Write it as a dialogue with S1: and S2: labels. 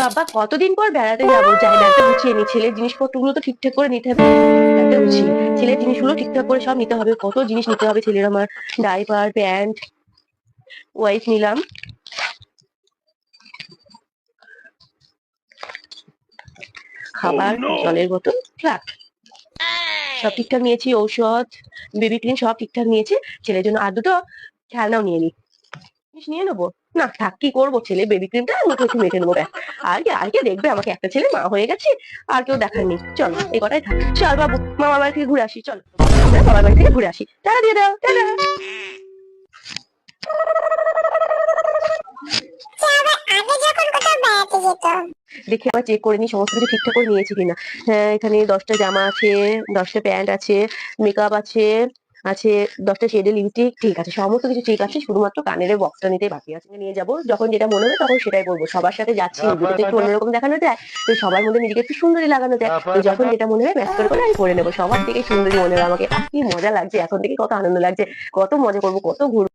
S1: বাবা কতদিন পর বেড়াতে যাব? যাই ব্যাগটা গুছিয়ে নি। ছেলের জিনিসপত্রগুলো তো ঠিকঠাক করে নিতে হবে। ব্যাগটা গুছিয়ে ছেলের জিনিসগুলো ঠিকঠাক করে সব নিতে হবে। কত জিনিস নিতে হবে? ছেলের আমার ডাইপার প্যান্ট ওয়াইফ নিলাম। খাবার জলের বোতল ফ্লাক সব ঠিকঠাক নিয়েছি ঔষধ বেবি ক্রিম সব ঠিকঠাক নিয়েছি। ছেলের জন্য আর দুটো খেলনাও নিয়ে নি। জিনিস নিয়ে নেব? না থাক কি করব? ছেলে বেবি ক্রিমটা মুখে একটু মেখে নেব ব্যাস। আর কি আর কে দেখবে? আমাকে একটা ছেলে মা হয়ে গেছে আর কেউ দেখার নেই। চল এই কটাই থাক। চল বাবু মামার বাড়ি থেকে ঘুরে আসি চল। আমরা বাবার বাড়ি থেকে ঘুরে আসি। টাটা দিয়ে দাও
S2: যেত।
S1: দেখে আবার চেক করে নি সমস্ত কিছু ঠিকঠাক করে নিয়েছি কিনা। হ্যাঁ এখানে দশটা জামা আছে দশটা প্যান্ট আছে মেকআপ আছে আছে দশটা শেডের লিপস্টিক ঠিক আছে সমস্ত কিছু ঠিক আছে শুধুমাত্র কানের বক্সটা নিতে বাকি আছে নিয়ে যাব। যখন যেটা মনে হবে তখন সেটাই করব সবার সাথে যাচ্ছি ভিডিওতে একটু অন্যরকম দেখানো যায় তো সবার মধ্যে নিজেকে একটু সুন্দরী লাগানো যায়। তো যখন যেটা মনে হবে ম্যাচ করে করে আমি করে নেব সবার থেকে সুন্দরী মনে হবে আমাকে। কি মজা লাগছে এখন থেকে কত আনন্দ লাগছে কত মজা করব কত ঘুরবো।